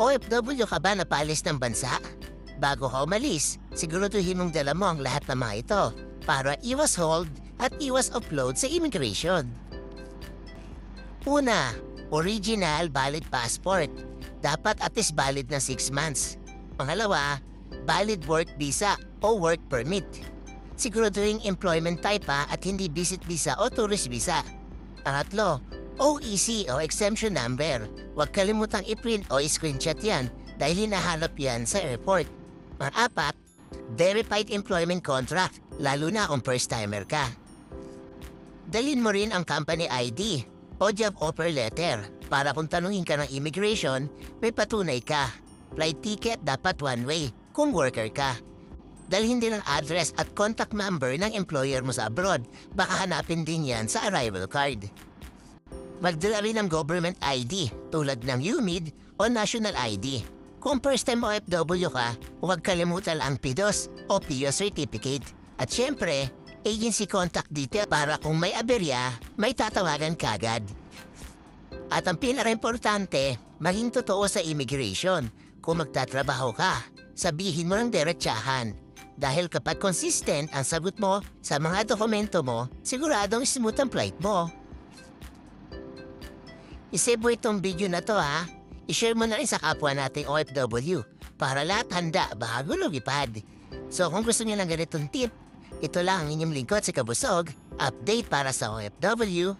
OFW ka ba na paalis ng bansa? Bago ka umalis, siguraduhin mong dala mo ang lahat ng mga ito para iwas hold at iwas upload sa immigration. Una, original valid passport. Dapat at least valid na 6 months. Pangalawa, valid work visa o work permit. Siguraduhin employment type ha at hindi visit visa o tourist visa. Pangatlo, OEC o exemption number. Huwag kalimutang i-print o i-screenshot yan dahil hinahanap yan sa airport. Pang-apat, verified employment contract, lalo na kung first-timer ka. Dalhin mo rin ang company ID o job offer letter para kung tanungin ka ng immigration, may patunay ka. Flight ticket dapat one way kung worker ka. Dalhin din ang address at contact number ng employer mo sa abroad. Baka hanapin din yan sa arrival card. Magdala rin ng government ID tulad ng UMID o National ID. Kung first-time OFW ka, huwag kalimutan ang PIDOS o PIO certificate. At syempre, agency contact detail para kung may aberya, may tatawagan kagad. At ang pinaka-importante, maging totoo sa immigration. Kung magtatrabaho ka, sabihin mo ng diretsahan. Dahil kapag consistent ang sagot mo sa mga dokumento mo, siguradong smooth ang flight mo. Isave mo itong video na to ha. I-share mo na rin sa kapwa nating OFW para lahat handa bago lumipad. So kung gusto niyo ng ganitong tip, ito lang ang inyong lingkod sa Kabusog, update para sa OFW,